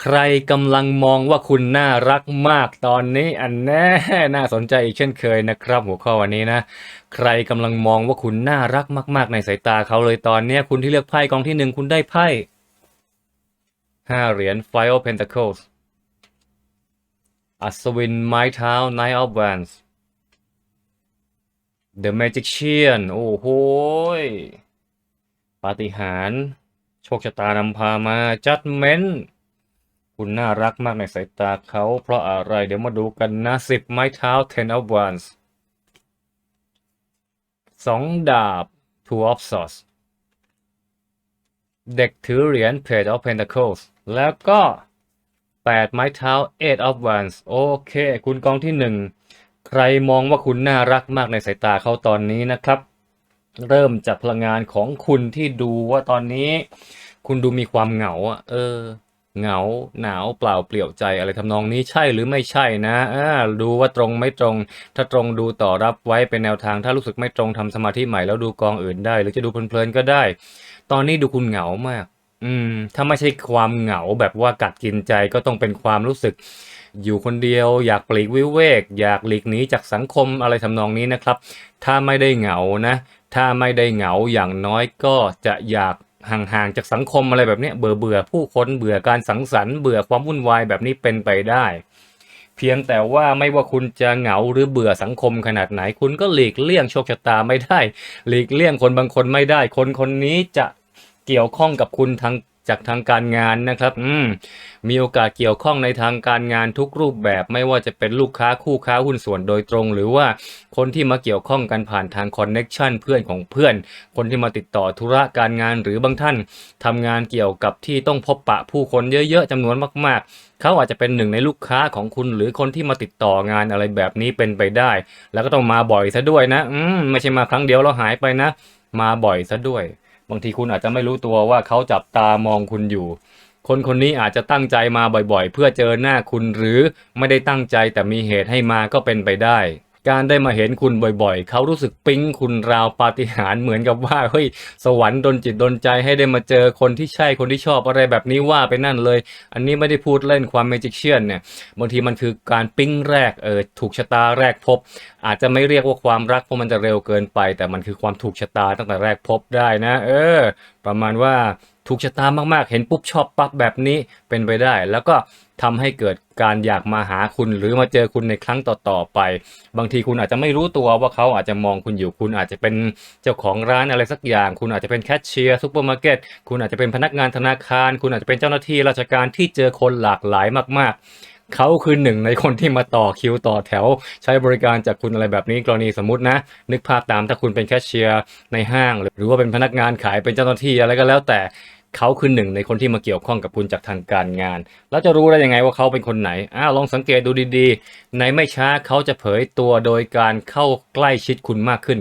ใครกำลังมองว่าคุณน่ารักมากตอนนี้อันแน่น่าสนใจอีกเช่นเคยนะครับ หัวข้อวันนี้นะ ใครกำลังมองว่าคุณน่ารักมาก ๆ ในสายตาเขาเลยตอนนี้คุณที่เลือกไพ่กองที่หนึ่งคุณได้ไพ่ห้าเหรียญ Five of Pentacles อัศวินไม้เท้า Knight of Wands The Magician โอ้โหปาฏิหาริย์โชคชะตานำพามา Judgment คุณน่ารักมากในสายตาเขา เพราะอะไรเดี๋ยวมาดูกันนะสิบไม้เท้า Ten of Wands สองดาบ Two of Swords เด็กถือเหรียญ Page of Pentacles แล้วก็แปดไม้เท้า Eight of Wands โอเค คุณกองที่หนึ่งใครมองว่าคุณน่ารักมากในสายตาเขาตอนนี้นะครับ เริ่มจากพลังงานของคุณที่ดูว่าตอนนี้ คุณดูมีความเหงาอะเออ เหงาหนาวเปล่าเปลี่ยวใจอะไรทำนองนี้ใช่หรือไม่ใช่นะอ่าดูว่าตรงไม่ตรง ถ้าตรงดูต่อรับไว้เป็นแนวทาง ถ้ารู้สึกไม่ตรงทำสมาธิใหม่แล้วดูกองอื่นได้ หรือจะดูเพลินๆก็ได้ ตอนนี้ดูคุณเหงามาก อืม ถ้าไม่ใช่ความเหงาแบบว่ากัดกินใจก็ต้องเป็นความรู้สึก อยู่คนเดียวอยากปลีกวิเวก อยากหลีกหนีจากสังคมอะไรทำนองนี้นะครับ ถ้าไม่ได้เหงานะ ถ้าไม่ได้เหงาอย่างน้อยก็จะอยาก ห่างๆจากสังคมอะไรแบบนี้เบื่อเบื่อผู้คนเบื่อการสังสรรค์เบื่อความวุ่นวายแบบนี้เป็นไปได้ เพียงแต่ว่าไม่ว่าคุณจะเหงาหรือเบื่อสังคมขนาดไหน คุณก็หลีกเลี่ยงโชคชะตาไม่ได้ หลีกเลี่ยงคนบางคนไม่ได้ คนคนนี้จะเกี่ยวข้องกับคุณทาง จากทางการงานนะครับ อืม มีโอกาสเกี่ยวข้องในทางการงานทุกรูปแบบ ไม่ว่าจะเป็นลูกค้าคู่ค้าหุ้นส่วนโดยตรง หรือว่าคนที่มาเกี่ยวข้องกันผ่านทางคอนเน็ชันเพื่อนของเพื่อน คนที่มาติดต่อธุระการงานหรือบางท่านทำงานเกี่ยวกับที่ต้องพบปะผู้คนเยอะๆจำนวนมาก ๆ เขาอาจจะเป็นหนึ่งในลูกค้าของคุณ หรือคนที่มาติดต่องานอะไรแบบนี้เป็นไปได้ แล้วก็ต้องมาบ่อยซะด้วยนะ อืม ไม่ใช่มาครั้งเดียวแล้วหายไปนะ มาบ่อยซะด้วย บางทีคุณอาจจะไม่รู้ตัวว่าเขาจับตามองคุณอยู่ คนคนนี้อาจจะตั้งใจมาบ่อยๆ เพื่อเจอหน้าคุณหรือไม่ได้ตั้งใจแต่มีเหตุให้มาก็เป็นไปได้ การได้มาเห็นคุณบ่อยๆ เขารู้สึกปิ๊งคุณราวปาฏิหาริย์เหมือนกับว่าเฮ้ยสวรรค์ดลจิตดลใจให้ได้มาเจอคนที่ใช่คนที่ชอบอะไรแบบนี้ว่าไปนั่นเลย อันนี้ไม่ได้พูดเล่นความเมจิเชียนเนี่ยบางทีมันคือการปิ๊งแรกเออถูกชะตาแรกพบ อาจจะไม่เรียกว่าความรักเพราะมันจะเร็วเกินไป แต่มันคือความถูกชะตาตั้งแต่แรกพบได้นะ เออ ประมาณว่าถูกชะตามากๆ เห็นปุ๊บชอบปั๊บแบบนี้เป็นไปได้แล้วก็ ทำให้เกิดการอยากมาหาคุณหรือมาเจอคุณในครั้งต่อๆไป บางทีคุณอาจจะไม่รู้ตัวว่าเขาอาจจะมองคุณอยู่ คุณอาจจะเป็นเจ้าของร้านอะไรสักอย่าง คุณอาจจะเป็นแคชเชียร์ซูเปอร์มาร์เก็ตคุณอาจจะเป็นพนักงานธนาคาร คุณอาจจะเป็นเจ้าหน้าที่ราชการที่เจอคนหลากหลายมาก ๆเขาคือหนึ่งในคนที่มาต่อคิวต่อแถว ใช้บริการจากคุณอะไรแบบนี้กรณีสมมตินะ นึกภาพตามถ้าคุณเป็นแคชเชียร์ในห้าง หรือว่าเป็นพนักงานขายเป็นเจ้าหน้าที่อะไรก็แล้วแต่ เขาคือหนึ่งในคนที่มาเกี่ยวข้องกับคุณจากทางการงาน แล้วจะรู้ได้ยังไงว่าเขาเป็นคนไหน อ้าวลองสังเกตดูดีๆ ในไม่ช้าเขาจะเผยตัวโดยการเข้าใกล้ชิดคุณมากขึ้น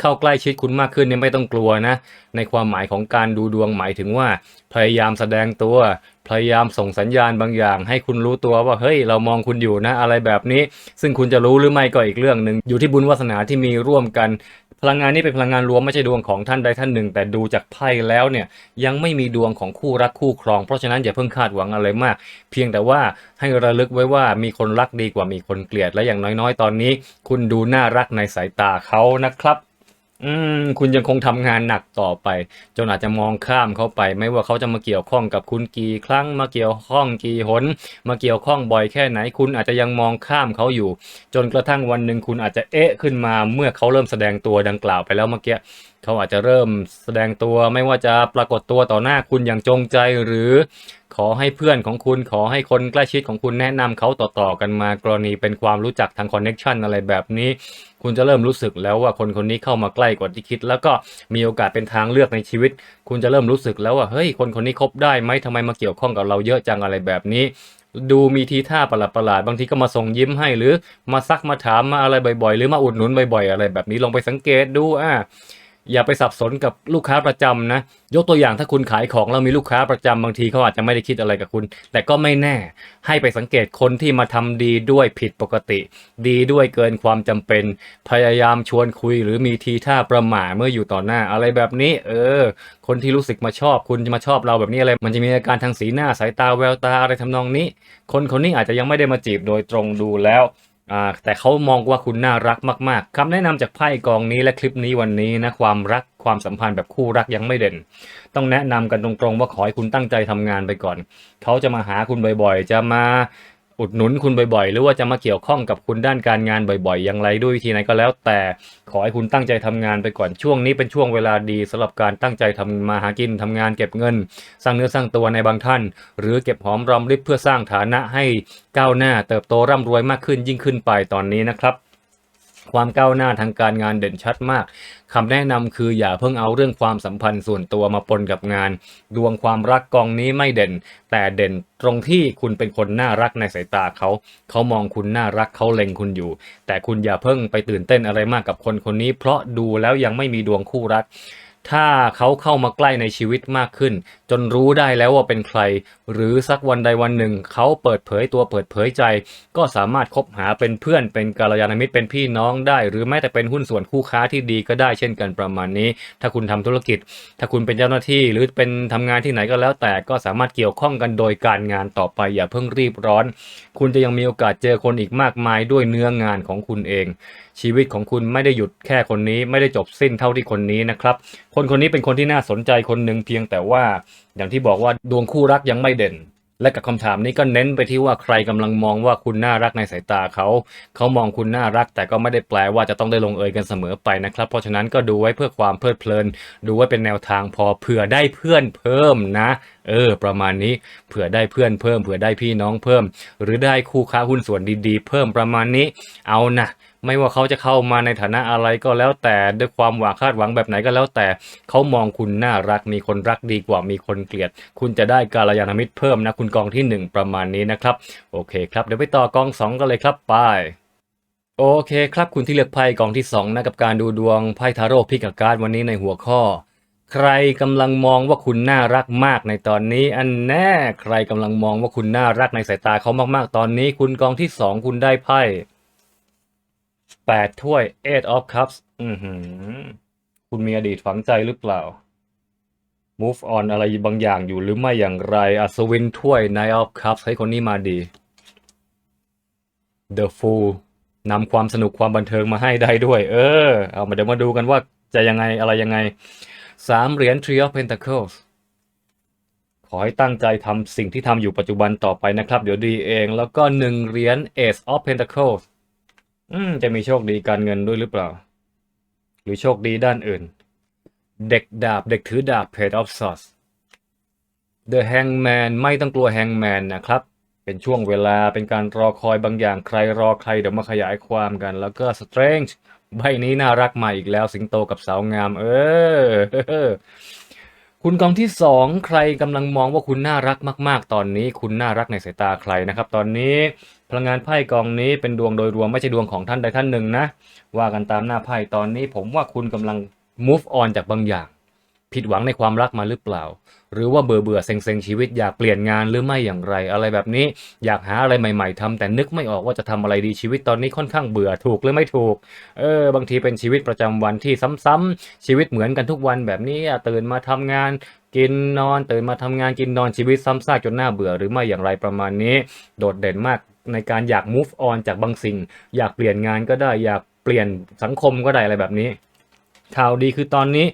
เข้าใกล้ชิดคุณมากขึ้นเนี่ยไม่ต้องกลัวนะ ในความหมายของการดูดวงหมายถึงว่า พยายามแสดงตัว พยายามส่งสัญญาณบางอย่าง ให้คุณรู้ตัวว่าเฮ้ยเรามองคุณอยู่นะอะไรแบบนี้ ซึ่งคุณจะรู้หรือไม่ก็อีกเรื่องหนึ่งอยู่ที่บุญวาสนาที่มีร่วมกัน พลังงานนี้เป็นพลังงานรวมไม่ใช่ดวงของท่านใดท่านหนึ่ง แต่ดูจากไพ่แล้วเนี่ยยังไม่มีดวงของคู่รักคู่ครอง เพราะฉะนั้นอย่าเพิ่งคาดหวังอะไรมาก เพียงแต่ว่าให้ระลึกไว้ว่ามีคนรักดีกว่ามีคนเกลียดและอย่างน้อยๆ ตอนนี้ คุณดูน่ารักในสายตาเขานะครับ อืม คุณยังคงทำงานหนักต่อไป จนอาจจะมองข้ามเขาไป ไม่ว่าเขาจะมาเกี่ยวข้องกับคุณกี่ครั้งมาเกี่ยวข้องกี่หน มาเกี่ยวข้องบ่อยแค่ไหน คุณอาจจะยังมองข้ามเขาอยู่ จนกระทั่งวันหนึ่งคุณอาจจะเอ๊ะขึ้นมาเมื่อเขาเริ่มแสดงตัวดังกล่าวไปแล้วเมื่อกี้เขาอาจจะเริ่มแสดงตัวไม่ว่าจะปรากฏตัวต่อหน้าคุณอย่างจงใจหรือขอให้เพื่อนของคุณขอให้คนใกล้ชิดของคุณแนะนำเขาต่อๆกันมากรณีเป็นความรู้จักทางคอนเน็ชันอะไรแบบนี้ คุณจะเริ่มรู้สึกแล้วว่าคนคนนี้เข้ามาใกล้กว่าที่คิด แล้วก็มีโอกาสเป็นทางเลือกในชีวิต คุณจะเริ่มรู้สึกแล้วว่าเฮ้ยคนคนนี้คบได้ไหมทำไมมาเกี่ยวข้องกับเราเยอะจังอะไรแบบนี้ดูมีทีท่าประหลาดๆ บางทีก็มาส่งยิ้มให้หรือมาซักมาถามมาอะไรบ่อยๆ หรือมาอุดหนุนบ่อยๆ อะไรแบบนี้ลองไปสังเกตดูอ่า อย่าไปสับสนกับลูกค้าประจำนะ ยกตัวอย่างถ้าคุณขายของแล้วมีลูกค้าประจำบางทีเขาอาจจะไม่ได้คิดอะไรกับคุณ แต่ก็ไม่แน่ ให้ไปสังเกตคนที่มาทำดีด้วยผิดปกติ ดีด้วยเกินความจำเป็น พยายามชวนคุย หรือมีทีท่าประหม่าเมื่ออยู่ต่อหน้าอะไรแบบนี้ เออ คนที่รู้สึกมาชอบคุณจะมาชอบเราแบบนี้อะไร มันจะมีอาการทางสีหน้าสายตาแววตาอะไรทำนองนี้ คนคนนี้อาจจะยังไม่ได้มาจีบโดยตรงดูแล้ว อ่าแต่เขามองว่าคุณน่ารักมาก ๆคำแนะนำจากไพ่กองนี้และคลิปนี้วันนี้นะความรักความสัมพันธ์แบบคู่รักยังไม่เด่น ต้องแนะนำกันตรงๆว่าขอให้คุณตั้งใจทำงานไปก่อน เขาจะมาหาคุณบ่อยๆ จะมา อุดหนุนคุณบ่อยๆ หรือว่าจะมาเกี่ยวข้องกับคุณด้านการงานบ่อยๆ อย่างไรด้วยวิธีไหนก็แล้ว แต่ขอให้คุณตั้งใจทำงานไปก่อนช่วงนี้เป็นช่วงเวลาดีสำหรับการตั้งใจทำมาหากินทำงานเก็บเงิน สร้างเนื้อสร้างตัวในบางท่าน หรือเก็บหอมรอมริบเพื่อสร้างฐานะให้ก้าวหน้าเติบโตร่ำรวยมากขึ้นยิ่งขึ้นไปตอนนี้นะครับ ความก้าวหน้าทางการงานเด่นชัดมากคำแนะนำคืออย่าเพิ่งเอาเรื่องความสัมพันธ์ส่วนตัวมาปนกับงาน ดวงความรักกองนี้ไม่เด่น แต่เด่นตรงที่คุณเป็นคนน่ารักในสายตาเขา เขามองคุณน่ารักเขาเล็งคุณอยู่ แต่คุณอย่าเพิ่งไปตื่นเต้นอะไรมากกับคนคนนี้ เพราะดูแล้วยังไม่มีดวงคู่รัก ถ้าเขาเข้ามาใกล้ในชีวิตมากขึ้น จนรู้ได้แล้วว่าเป็นใคร หรือสักวันใดวันหนึ่ง เขาเปิดเผยตัวเปิดเผยใจ ก็สามารถคบหาเป็นเพื่อนเป็นกัลยาณมิตรเป็นพี่น้องได้ หรือแม้แต่เป็นหุ้นส่วนคู่ค้าที่ดีก็ได้เช่นกันประมาณนี้ ถ้าคุณทำธุรกิจ ถ้าคุณเป็นเจ้าหน้าที่ หรือเป็นทำงานที่ไหนก็แล้ว แต่ก็สามารถเกี่ยวข้องกันโดยการงานต่อไปอย่าเพิ่งรีบร้อน คุณจะยังมีโอกาสเจอคนอีกมากมายด้วยเนื้องานของคุณเอง ชีวิตของคุณไม่ได้หยุดแค่คนนี้ไม่ได้จบสิ้นเท่าที่คนนี้นะครับ คนคนนี้เป็นคนที่น่าสนใจคนหนึ่งเพียงแต่ว่า อย่างที่บอกว่าดวงคู่รักยังไม่เด่น และกับคำถามนี้ก็เน้นไปที่ว่าใครกำลังมองว่าคุณน่ารักในสายตาเขา เขามองคุณน่ารัก แต่ก็ไม่ได้แปลว่าจะต้องได้ลงเอยกันเสมอไปนะครับ เพราะฉะนั้นก็ดูไว้เพื่อความเพลิดเพลิน ดูไว้เป็นแนวทางพอเผื่อได้เพื่อนเพิ่มนะ เออ ประมาณนี้เผื่อได้เพื่อนเพิ่มเผื่อได้พี่น้องเพิ่ม หรือได้คู่ค้าหุ้นส่วนดีๆ เพิ่มประมาณนี้ เอานะ ไม่ว่าเขาจะเข้ามาในฐานะอะไรก็แล้วแต่ด้วยความหวังคาดหวังแบบไหนก็แล้วแต่เขามองคุณน่ารักมีคนรักดีกว่ามีคนเกลียด คุณจะได้กาลยานมิตรเพิ่มนะคุณกองที่หนึ่งประมาณนี้นะครับ โอเคครับ เดี๋ยวไปต่อกองสองกันเลยครับไปโอเคครับคุณที่เลือกไพ่กองที่สองนะกับการดูดวงไพ่ทาโร่พิกาการ์ดวันนี้ในหัวข้อใครกำลังมองว่าคุณน่ารักมากในตอนนี้ อันแน่ใครกำลังมองว่าคุณน่ารักในสายตาเขามากๆ ตอนนี้ คุณกองที่สองคุณได้ไพ่ แปดถ้วย eight of cups อือหือ คุณมีอดีตฝังใจหรือเปล่า move on อะไรบางอย่างอยู่หรือไม่อย่างไร อัศวินถ้วย nine of cups ให้คนนี้มาดี The Fool นำความสนุกความบันเทิงมาให้ได้ด้วย เออ เอามาเดี๋ยวมาดูกันว่าจะยังไงอะไรยังไง สามเหรียญ Three of Pentacles ขอให้ตั้งใจทำสิ่งที่ทำอยู่ปัจจุบันต่อไปนะครับ เดี๋ยวดีเอง แล้วก็หนึ่งเหรียญ Ace of Pentacles อืม จะมีโชคดีการเงินด้วยหรือเปล่า หรือโชคดีด้านอื่น เด็กดาบเด็กถือดาบ Page of Swords The Hangman ไม่ต้องกลัว Hangman นะครับ เป็นช่วงเวลาเป็นการรอคอยบางอย่างใครรอใครเดี๋ยวมาขยายความกัน แล้วก็ Strange ใบนี้น่ารักมาอีกแล้วสิงโตกับสาวงาม เออ คุณกองที่สองใครกำลังมองว่าคุณน่ารักมาก ๆ ตอนนี้ คุณน่ารักในสายตาใครนะครับ ตอนนี้พลังงานไพ่กองนี้เป็นดวงโดยรวมไม่ใช่ดวงของท่านใดท่านหนึ่งนะ ว่ากันตามหน้าไพ่ตอนนี้ ผมว่าคุณกำลัง move on จากบางอย่าง ผิดหวังในความรักมาหรือเปล่า หรือว่าเบื่อเบื่อเซ็งเซ็งชีวิตอยากเปลี่ยนงานหรือไม่อย่างไร อะไรแบบนี้อยากหาอะไรใหม่ ๆทำแต่นึกไม่ออกว่าจะทำอะไรดีชีวิตตอนนี้ค่อนข้างเบื่อถูกหรือไม่ถูกเออบางทีเป็นชีวิตประจำวันที่ซ้ำๆชีวิตเหมือนกันทุกวันแบบนี้ตื่นมาทำงานกินนอนตื่นมาทำงานกินนอนชีวิตซ้ำซากจนน่าเบื่อหรือไม่อย่างไรประมาณนี้ โดดเด่นมากในการอยาก move on จากบางสิ่ง อยากเปลี่ยนงานก็ได้อยากเปลี่ยนสังคมก็ได้อะไรแบบนี้ ข่าวดีคือตอนนี้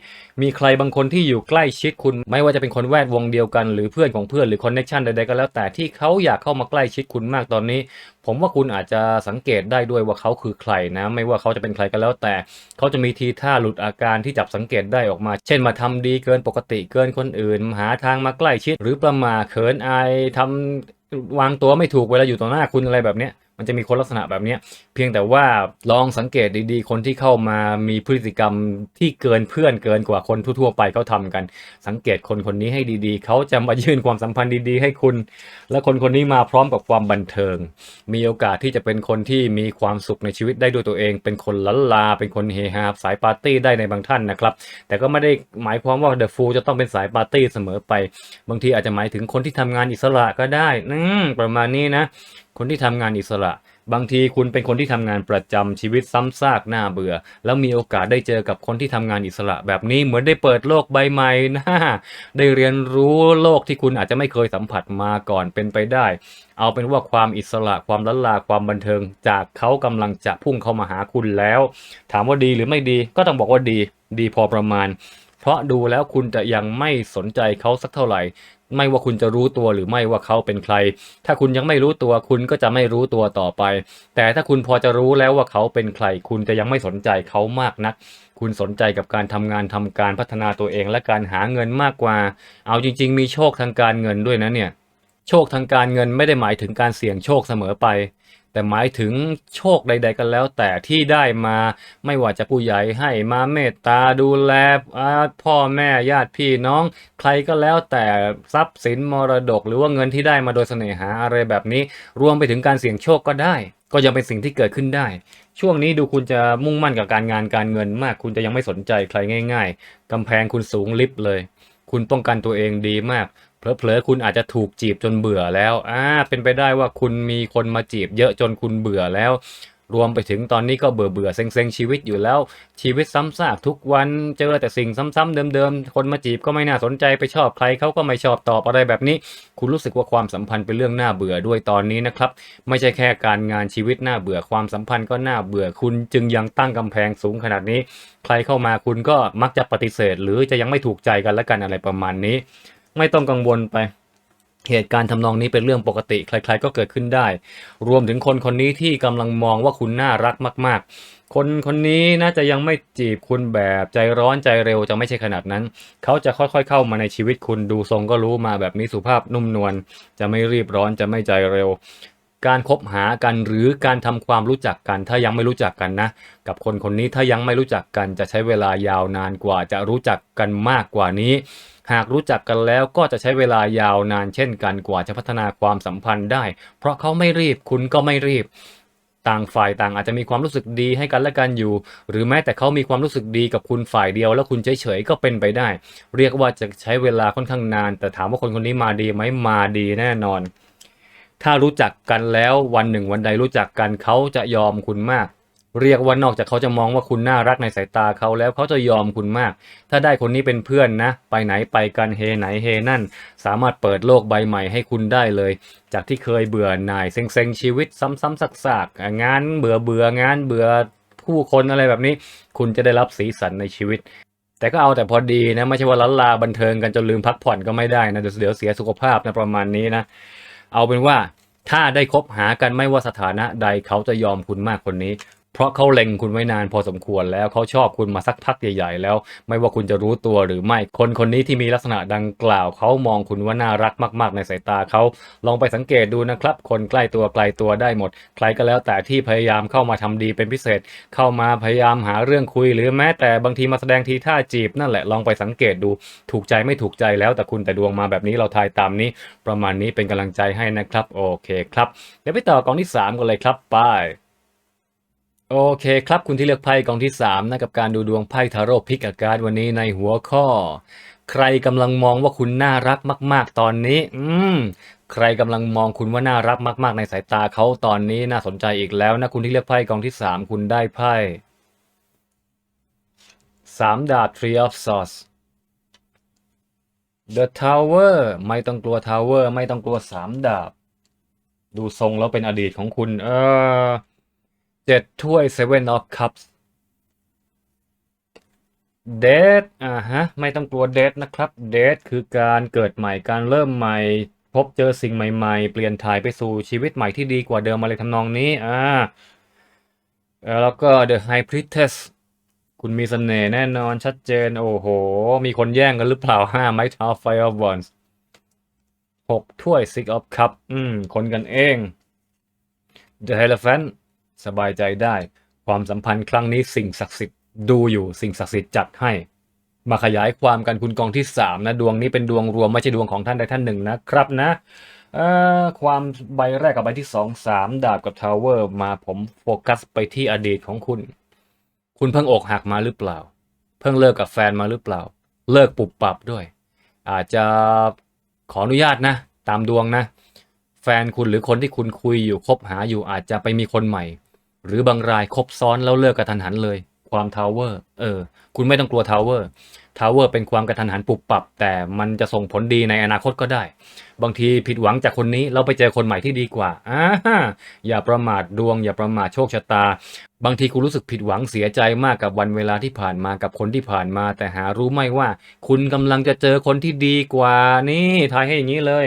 มีใครบางคนที่อยู่ใกล้ชิดคุณ ไม่ว่าจะเป็นคนแวดวงเดียวกันหรือเพื่อนของเพื่อนหรือคอนเน็ชันใดๆก็แล้วแต่ที่เขาอยากเข้ามาใกล้ชิดคุณมากตอนนี้ ผมว่าคุณอาจจะสังเกตได้ด้วยว่าเขาคือใครนะ ไม่ว่าเขาจะเป็นใครก็แล้วแต่ เขาจะมีทีท่าหลุดอาการที่จับสังเกตได้ออกมา เช่นมาทำดีเกินปกติเกินคนอื่น หาทางมาใกล้ชิด หรือประมาเขินอายทำวางตัวไม่ถูกเวลาอยู่ต่อหน้าคุณอะไรแบบเนี้ยมันจะมีคนลักษณะแบบนี้ เพียงแต่ว่าลองสังเกตดีๆ คนที่เข้ามามีพฤติกรรมที่เกินเพื่อนเกินกว่าคนทั่วๆไปเขาทำกัน สังเกตคนคนนี้ให้ดีๆ เขาจะมายื่นความสัมพันธ์ดีๆ ให้คุณ และคนคนนี้มาพร้อมกับความบันเทิง มีโอกาสที่จะเป็นคนที่มีความสุขในชีวิตได้ด้วยตัวเอง เป็นคนล้นลา เป็นคนเฮฮาสายปาร์ตี้ได้ในบางท่านนะครับ แต่ก็ไม่ได้หมายความว่าเดอะฟูจะต้องเป็นสายปาร์ตี้เสมอไป บางทีอาจจะหมายถึงคนที่ทำงานอิสระก็ได้ อืประมาณนี้นะ คนที่ทำงานอิสระ บางทีคุณเป็นคนที่ทำงานประจำชีวิตซ้ำซากน่าเบื่อ แล้วมีโอกาสได้เจอกับคนที่ทำงานอิสระแบบนี้เหมือนได้เปิดโลกใบใหม่นะได้เรียนรู้โลกที่คุณอาจจะไม่เคยสัมผัสมาก่อนเป็นไปได้ เอาเป็นว่าความอิสระความล้นลาความบันเทิง จากเขากำลังจะพุ่งเข้ามาหาคุณแล้ว ถามว่าดีหรือไม่ดีก็ต้องบอกว่าดี ดีพอประมาณ เพราะดูแล้วคุณจะยังไม่สนใจเขาสักเท่าไหร่ ไม่ว่าคุณจะรู้ตัวหรือไม่ว่าเขาเป็นใคร ถ้าคุณยังไม่รู้ตัวคุณก็จะไม่รู้ตัวต่อไป แต่ถ้าคุณพอจะรู้แล้วว่าเขาเป็นใคร คุณจะยังไม่สนใจเขามากนัก คุณสนใจกับการทำงานทำการพัฒนาตัวเองและการหาเงินมากกว่า เอาจริง ๆ มีโชคทางการเงินด้วยนะเนี่ย โชคทางการเงินไม่ได้หมายถึงการเสี่ยงโชคเสมอไป แต่หมายถึงโชคใด ๆ กันแล้ว แต่ที่ได้มาไม่ว่าจะผู้ใหญ่ให้มาเมตตาดูแลพ่อแม่ญาติพี่น้อง ใครก็แล้วแต่ทรัพย์สินมรดก หรือว่าเงินที่ได้มาโดยเสน่หาอะไรแบบนี้ รวมไปถึงการเสี่ยงโชคก็ได้ ก็ยังเป็นสิ่งที่เกิดขึ้นได้ ช่วงนี้ดูคุณจะมุ่งมั่นกับการงานการเงินมาก คุณจะยังไม่สนใจใครง่าย ๆกำแพงคุณสูงลิบเลย คุณป้องกันตัวเองดีมาก เผลอๆคุณอาจจะถูกจีบจนเบื่อแล้วอ่าเป็นไปได้ว่าคุณมีคนมาจีบเยอะจนคุณเบื่อแล้ว รวมไปถึงตอนนี้ก็เบื่อเบื่อๆเซ็งๆ ชีวิตอยู่แล้ว ชีวิตซ้ำซากทุกวันเจอแต่สิ่งซ้ำๆเดิมๆ คนมาจีบก็ไม่น่าสนใจไปชอบใครเขาก็ไม่ชอบตอบอะไรแบบนี้ คุณรู้สึกว่าความสัมพันธ์เป็นเรื่องน่าเบื่อด้วยตอนนี้นะครับ ไม่ใช่แค่การงานชีวิตน่าเบื่อความสัมพันธ์ก็น่าเบื่อคุณจึงยังตั้งกำแพงสูงขนาดนี้ ใครเข้ามาคุณก็มักจะปฏิเสธ หรือจะยังไม่ถูกใจกันและกันอะไรประมาณนี้ ไม่ต้องกังวลไป เหตุการณ์ทำนองนี้เป็นเรื่องปกติ ใคร ๆ ก็เกิดขึ้นได้ รวมถึงคนคนนี้ที่กำลังมองว่าคุณน่ารักมาก ๆ คนคนนี้น่าจะยังไม่จีบคุณแบบใจร้อนใจเร็วจะไม่ใช่ขนาดนั้น เขาจะค่อยๆเข้ามาในชีวิตคุณดูทรงก็รู้มาแบบนี้สุภาพนุ่มนวลจะไม่รีบร้อนจะไม่ใจเร็วการคบหากันหรือการทำความรู้จักกัน ถ้ายังไม่รู้จักกันนะ กับคนคนนี้ถ้ายังไม่รู้จักกันจะใช้เวลายาวนานกว่า จะรู้จักกันมากกว่านี้ หากรู้จักกันแล้วก็จะใช้เวลายาวนานเช่นกันกว่าจะพัฒนาความสัมพันธ์ได้ เพราะเขาไม่รีบคุณก็ไม่รีบ ต่างฝ่ายต่างอาจจะมีความรู้สึกดีให้กันและกันอยู่ หรือแม้แต่เขามีความรู้สึกดีกับคุณฝ่ายเดียว แล้วคุณเฉยๆก็เป็นไปได้ เรียกว่าจะใช้เวลาค่อนข้างนาน แต่ถามว่าคนคนนี้มาดีไหมมาดีแน่นอน ถ้ารู้จักกันแล้ววันหนึ่งวันใดรู้จักกันเขาจะยอมคุณมาก เรียกว่านอกจากเขาจะมองว่าคุณน่ารักในสายตาเขาแล้วเขาจะยอมคุณมาก ถ้าได้คนนี้เป็นเพื่อนนะ ไปไหนไปกันเฮไหนเฮนั่น สามารถเปิดโลกใบใหม่ให้คุณได้เลย จากที่เคยเบื่อหน่ายเซ็งๆชีวิตซ้ำๆซากๆงานเบื่อเบื่องานเบื่อผู้คนอะไรแบบนี้ คุณจะได้รับสีสันในชีวิต แต่ก็เอาแต่พอดีนะไม่ใช่ว่าล้นลาบันเทิงกันจนลืมพักผ่อนก็ไม่ได้นะเดี๋ยวเสียสุขภาพนะประมาณนี้นะ เอาเป็นว่าถ้าได้คบหากันไม่ว่าสถานะใดเขาจะยอมคุณมากคนนี้ เพราะเขาเล็งคุณไว้นานพอสมควรแล้วเขาชอบคุณมาสักพักใหญ่ ๆ แล้ว ไม่ว่าคุณจะรู้ตัวหรือไม่คนคนนี้ที่มีลักษณะดังกล่าวเขามองคุณว่าน่ารักมาก ๆ ในสายตาเขาลองไปสังเกตดูนะครับ คนใกล้ตัวไกลตัวได้หมด ใครก็แล้วแต่ที่พยายามเข้ามาทำดีเป็นพิเศษ เข้ามาพยายามหาเรื่องคุย หรือแม้แต่บางทีมาแสดงทีท่าจีบ นั่นแหละลองไปสังเกตดู ถูกใจไม่ถูกใจแล้วแต่คุณแต่ดวงมาแบบนี้เราทายตามนี้ ประมาณนี้เป็นกำลังใจให้นะครับโอเคครับเดี๋ยวไปต่อกองที่ 3 กันเลยครับไป โอเคครับคุณที่เลือกไพ่กองที่3นะกับการดูดวงไพ่ทาโร่พิกอาการวันนี้ในหัวข้อ ใครกำลังมองว่าคุณน่ารักมาก ๆ ตอนนี้ อืมใครกำลังมองคุณว่าน่ารักมาก ๆ ในสายตาเขาตอนนี้น่าสนใจอีกแล้วนะคุณที่เลือกไพ่กองที่ 3 คุณได้ไพ่สามดาบ Tree of Swords The Tower ไม่ต้องกลัว Tower ไม่ต้องกลัวสามดาบ ดูทรงแล้วเป็นอดีตของคุณ เออ เจ็ดถ้วย Seven of Cups เดทอ่าฮะ ไม่ต้องกลัวเดทนะครับ เดทคือการเกิดใหม่ การเริ่มใหม่ พบเจอสิ่งใหม่ๆ เปลี่ยนถ่ายไปสู่ชีวิตใหม่ที่ดีกว่าเดิมอะไรทำนองนี้ อ่า แล้วก็ The High Priestess คุณมีเสน่ห์แน่นอนชัดเจน โอ้โห มีคนแย่งกันหรือเปล่าห้าไม้เท้า Fire of Wands หกถ้วย Six of Cup อืม คนกันเอง The Hierophant สบายใจได้ ความสัมพันธ์ครั้งนี้สิ่งศักดิ์สิทธิ์ดูอยู่สิ่งศักดิ์สิทธิ์จัดให้ มาขยายความกันคุณกองที่สามนะดวงนี้เป็นดวงรวมไม่ใช่ดวงของท่านใดท่านหนึ่งนะครับนะความใบแรกกับใบที่สองสามดาบกับทาวเวอร์มาผมโฟกัสไปที่อดีตของคุณ คุณเพิ่งอกหักมาหรือเปล่า เพิ่งเลิกกับแฟนมาหรือเปล่า เลิกปุบปับด้วย อาจจะขออนุญาตนะ ตามดวงนะ แฟนคุณหรือคนที่คุณคุยอยู่คบหาอยู่อาจจะไปมีคนใหม่ หรือบางรายคบซ้อนแล้วเลิกกระทันหันเลย ความทาวเวอร์เออ คุณไม่ต้องกลัวทาวเวอร์ทาวเวอร์เป็นความกระทันหันปุบปับ แต่มันจะส่งผลดีในอนาคตก็ได้ บางทีผิดหวังจากคนนี้เราไปเจอคนใหม่ที่ดีกว่าอ่าอย่าประมาทดวง อย่าประมาทโชคชะตา บางทีคุณรู้สึกผิดหวังเสียใจมากกับวันเวลาที่ผ่านมากับคนที่ผ่านมา แต่หารู้ไหมว่า คุณกำลังจะเจอคนที่ดีกว่านี่ทายให้อย่างนี้เลย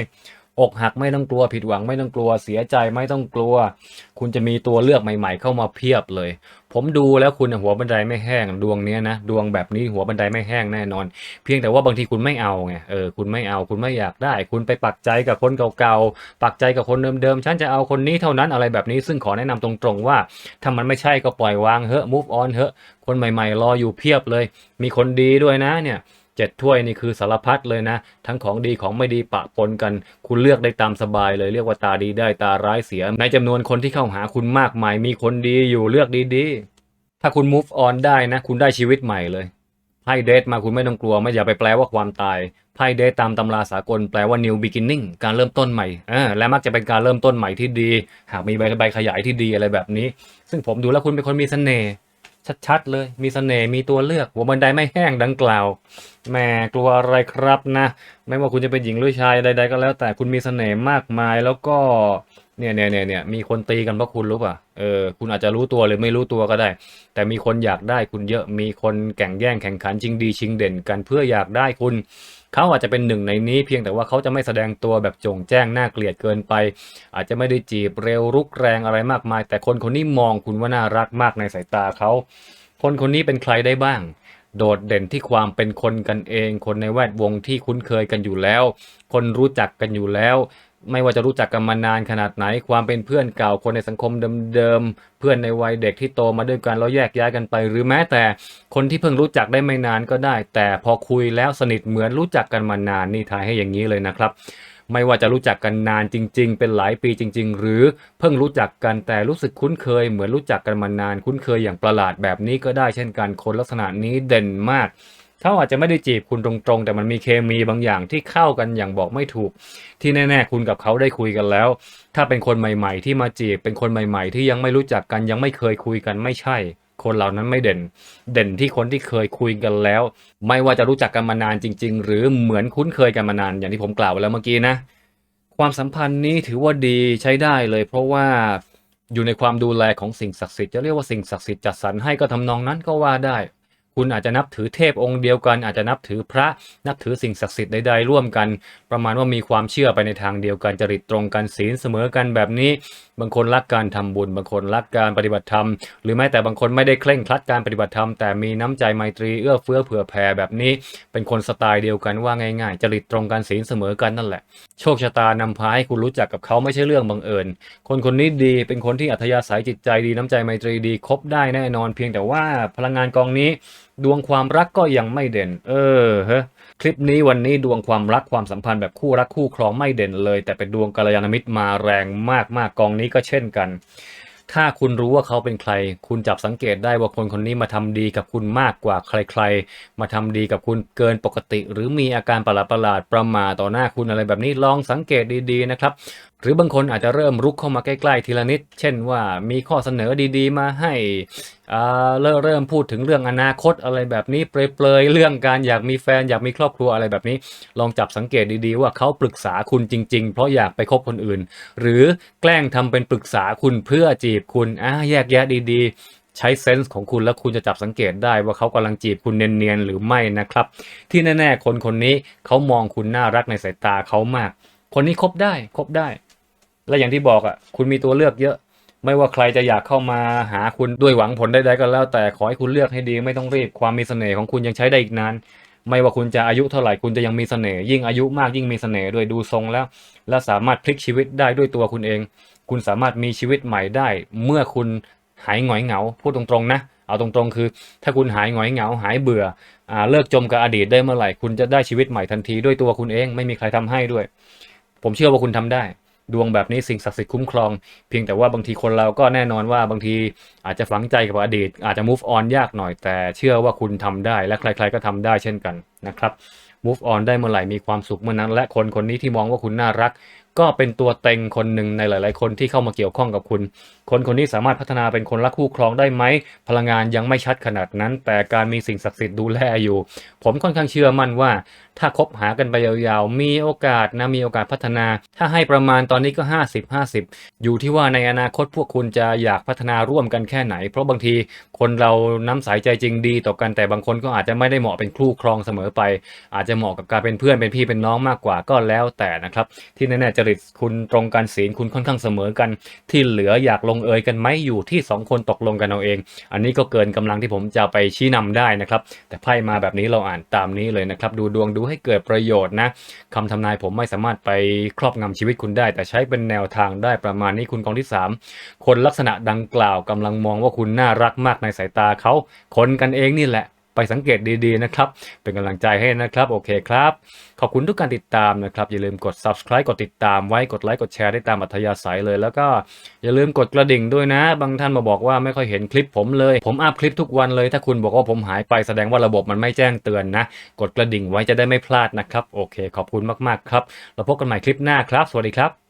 อกหักไม่ต้องกลัวผิดหวังไม่ต้องกลัวเสียใจไม่ต้องกลัว คุณจะมีตัวเลือกใหม่ ๆ เข้ามาเพียบเลย ผมดูแล้วคุณน่ะหัวบันไดไม่แห้งดวงเนี้ยนะดวงแบบนี้หัวบันไดไม่แห้งแน่นอน เพียงแต่ว่าบางทีคุณไม่เอาไงเออคุณไม่เอาคุณไม่อยากได้ คุณไปปักใจกับคนเก่าๆปักใจกับคนเดิมๆฉันจะเอาคนนี้เท่านั้นอะไรแบบนี้ ซึ่งขอแนะนำตรงๆว่าถ้ามันไม่ใช่ก็ปล่อยวางเฮอะ move on เฮอะคนใหม่ ๆ รออยู่เพียบเลย มีคนดีด้วยนะเนี่ย เจ็ดถ้วยนี่คือสารพัดเลยนะ ทั้งของดีของไม่ดีปะปนกัน คุณเลือกได้ตามสบายเลยเรียกว่าตาดีได้ตาร้ายเสีย ในจำนวนคนที่เข้าหาคุณมากมายมีคนดีอยู่เลือกดีๆ ถ้าคุณ move on ได้นะ คุณได้ชีวิตใหม่เลยไพ่เดทมาคุณไม่ต้องกลัว ไม่อย่าไปแปลว่าความตายไพ่เดทตามตำราสากลแปลว่า new beginning การเริ่มต้นใหม่อ่าและมักจะเป็นการเริ่มต้นใหม่ที่ดี หากมีใบใบขยายที่ดีอะไรแบบนี้ ซึ่งผมดูแล้วคุณเป็นคนมีเสน่ห์ ชัดๆเลย มีเสน่ห์มีตัวเลือก หัวบันไดไม่แห้งดังกล่าวแหม่กลัวอะไรครับนะ ไม่ว่าคุณจะเป็นหญิงหรือชายใดๆก็แล้ว แต่คุณมีเสน่ห์มากมายแล้วก็ เนี่ยเนี่ยเนี่ยเนี่ยมีคนตีกันเพราะคุณรู้ป่ะ เออ คุณอาจจะรู้ตัวหรือไม่รู้ตัวก็ได้ แต่มีคนอยากได้คุณเยอะ มีคนแข่งแย่งแข่งขันชิงดีชิงเด่นกันเพื่ออยากได้คุณ เขาอาจจะเป็นหนึ่งในนี้เพียงแต่ว่าเขาจะไม่แสดงตัวแบบจงแจ้งน่าเกลียดเกินไป อาจจะไม่ได้จีบเร็วรุกแรงอะไรมากมาย แต่คนคนนี้มองคุณว่าน่ารักมากในสายตาเขา คนคนนี้เป็นใครได้บ้างโดดเด่นที่ความเป็นคนกันเอง คนในแวดวงที่คุ้นเคยกันอยู่แล้ว คนรู้จักกันอยู่แล้ว ไม่ว่าจะรู้จักกันมานานขนาดไหน ความเป็นเพื่อนเก่าคนในสังคมเดิมๆ เพื่อนในวัยเด็กที่โตมาด้วยกันแล้วแยกย้ายกันไป หรือแม้แต่คนที่เพิ่งรู้จักได้ไม่นานก็ได้ แต่พอคุยแล้วสนิทเหมือนรู้จักกันมานานนี่ทายให้อย่างนี้เลยนะครับ ไม่ว่าจะรู้จักกันนานจริง ๆ เป็นหลายปีจริง ๆ หรือเพิ่งรู้จักกันแต่รู้สึกคุ้นเคย เหมือนรู้จักกันมานาน คุ้นเคยอย่างประหลาดแบบนี้ก็ได้เช่นกันคนลักษณะนี้เด่นมาก เขาอาจจะไม่ได้จีบคุณตรงๆ แต่มันมีเคมีบางอย่างที่เข้ากันอย่างบอกไม่ถูก ที่แน่ๆ คุณกับเขาได้คุยกันแล้ว ถ้าเป็นคนใหม่ ๆ ที่มาจีบเป็นคนใหม่ ๆ ที่ยังไม่รู้จักกันยังไม่เคยคุยกันไม่ใช่ คนเหล่านั้นไม่เด่น เด่นที่คนที่เคยคุยกันแล้ว ไม่ว่าจะรู้จักกันมานานจริง ๆ หรือเหมือนคุ้นเคยกันมานานอย่างที่ผมกล่าวไปแล้วเมื่อกี้นะ ความสัมพันธ์นี้ถือว่าดีใช้ได้เลย เพราะว่าอยู่ในความดูแลของสิ่งศักดิ์สิทธิ์จะเรียกว่าสิ่งศักดิ์สิทธิ์จัดสรรให้ก็ทำนองนั้นก็ว่าได้ คุณอาจจะนับถือเทพองค์เดียวกัน อาจจะนับถือพระนับถือสิ่งศักดิ์สิทธิ์ใดๆร่วมกัน ประมาณว่ามีความเชื่อไปในทางเดียวกันจริตตรงกันศีลเสมอกันแบบนี้ บางคนรักการทำบุญ บางคนรักการปฏิบัติธรรม หรือแม้แต่บางคนไม่ได้เคร่งครัดการปฏิบัติธรรม แต่มีน้ำใจไมตรีเอื้อเฟื้อเผื่อแผ่แบบนี้ เป็นคนสไตล์เดียวกันว่าง่ายๆ จริตตรงกันศีลเสมอกันนั่นแหละ โชคชะตานำพาให้คุณรู้จักกับเขาไม่ใช่เรื่องบังเอิญ คนคนนี้ดี เป็นคนที่อัธยาศัยจิตใจดีน้ำใจไมตรีดีคบได้แน่นอน เพียงแต่ว่าพลังงานกองนี้ ดวงความรักก็ยังไม่เด่น เออเฮ้ คลิปนี้วันนี้ดวงความรักความสัมพันธ์แบบคู่รักคู่ครองไม่เด่นเลย แต่เป็นดวงกัลยาณมิตรมาแรงมากมากกองนี้ก็เช่นกัน ถ้าคุณรู้ว่าเขาเป็นใคร คุณจับสังเกตได้ว่าคนคนนี้มาทำดีกับคุณมากกว่าใคร ๆ มาทำดีกับคุณเกินปกติ หรือมีอาการประหลาดประหลาดประมาต่อหน้าคุณอะไรแบบนี้ลองสังเกตดีๆนะครับ หรือบางคนอาจจะเริ่มรุกเข้ามาใกล้ๆทีละนิด เช่นว่ามีข้อเสนอดีๆ มาให้เริ่มเริ่มพูดถึงเรื่องอนาคตอะไรแบบนี้เปรยๆเรื่องการอยากมีแฟนอยากมีครอบครัวอะไรแบบนี้ ลองจับสังเกตดีๆ ว่าเขาปรึกษาคุณจริง ๆ เพราะอยากไปคบคนอื่น หรือแกล้งทำเป็นปรึกษาคุณเพื่อจีบคุณอะแยกแยะดีๆใช้เซนส์ของคุณแล้วคุณจะจับสังเกตได้ว่าเขากำลังจีบคุณเนียนๆหรือไม่นะครับ ที่แน่ๆคนคนนี้เขามองคุณน่ารักในสายตาเขามาก คนนี้คบได้คบได้ และอย่างที่บอกอะคุณมีตัวเลือกเยอะ ไม่ว่าใครจะอยากเข้ามาหาคุณด้วยหวังผลใดๆก็แล้ว แต่ขอให้คุณเลือกให้ดีไม่ต้องรีบความมีเสน่ห์ของคุณยังใช้ได้อีกนานไม่ว่าคุณจะอายุเท่าไหร่คุณจะยังมีเสน่ห์ยิ่งอายุมากยิ่งมีเสน่ห์ด้วยดูทรงแล้ว และสามารถพลิกชีวิตได้ด้วยตัวคุณเอง คุณสามารถมีชีวิตใหม่ได้ เมื่อคุณหายหงอยเหงาพูดตรงๆนะเอาตรงๆ คือ ถ้าคุณหายหงอยเหงาหายเบื่ออเลิกจมกับอดีตได้เมื่อไหร่คุณจะได้ชีวิตใหม่ทันทีด้วยตัวคุณเอง ไม่มีใครทำให้ด้วย ผมเชื่อว่าคุณทำได้ ดวงแบบนี้สิ่งศักดิ์สิทธิ์คุ้มครอง เพียงแต่ว่าบางทีคนเราก็แน่นอนว่าบางทีอาจจะฝังใจกับอดีต อาจจะ move on ยากหน่อยแต่เชื่อว่าคุณทำได้และใคร ๆก็ทำได้เช่นกันนะครับ move on ได้เมื่อไหร่มีความสุขเมื่อนั้น และคนคนนี้ที่มองว่าคุณน่ารัก ก็เป็นตัวเต็งคนหนึ่งในหลาย ๆ คนที่เข้ามาเกี่ยวข้องกับคุณ คนคนนี้สามารถพัฒนาเป็นคนรักคู่ครองได้ไหมพลังงานยังไม่ชัดขนาดนั้น แต่การมีสิ่งศักดิ์สิทธิ์ดูแลอยู่ ผมค่อนข้างเชื่อมั่นว่า ถ้าคบหากันไปยาวๆ มีโอกาสนะมีโอกาสพัฒนา ถ้าให้ประมาณตอนนี้ก็ 50 50 อยู่ที่ว่าในอนาคตพวกคุณจะอยากพัฒนาร่วมกันแค่ไหน เพราะบางทีคนเราน้ำใสใจจริงดีต่อกันแต่บางคนก็อาจจะไม่ได้เหมาะเป็นคู่ครองเสมอไป อาจจะเหมาะกับการเป็นเพื่อนเป็นพี่เป็นน้องมากกว่าก็แล้วแต่นะครับ ที่แน่ๆจริตคุณตรงกันศีลคุณค่อนข้างเสมอกัน ที่เหลืออยากลงเอยกันไหมอยู่ที่สองคนตกลงกันเอาเอง อันนี้ก็เกินกำลังที่ผมจะไปชี้นำได้นะครับแต่ไพ่มาแบบนี้เราอ่านตามนี้เลยนะครับ ดูดวงดูให้เกิดประโยชน์นะคำทำนายผมไม่สามารถไปครอบงำชีวิตคุณได้ แต่ใช้เป็นแนวทางได้ประมาณนี้คุณกองที่ 3 คนลักษณะดังกล่าวกำลังมองว่าคุณน่ารักมากในสายตาเขาคนกันเองนี่แหละ ไปสังเกตดีๆนะครับ เป็นกำลังใจให้นะครับโอเคครับ ขอบคุณทุกการติดตามนะครับ อย่าลืมกด subscribe กดติดตามไว้กดไลค์กดแชร์ได้ตามอัธยาศัยเลย แล้วก็อย่าลืมกดกระดิ่งด้วยนะ บางท่านมาบอกว่าไม่ค่อยเห็นคลิปผมเลย ผมอัพคลิปทุกวันเลย ถ้าคุณบอกว่าผมหายไปแสดงว่าระบบมันไม่แจ้งเตือนนะ กดกระดิ่งไว้จะได้ไม่พลาดนะครับโอเค ขอบคุณมากๆครับเราพบกันใหม่คลิปหน้าครับ สวัสดีครับ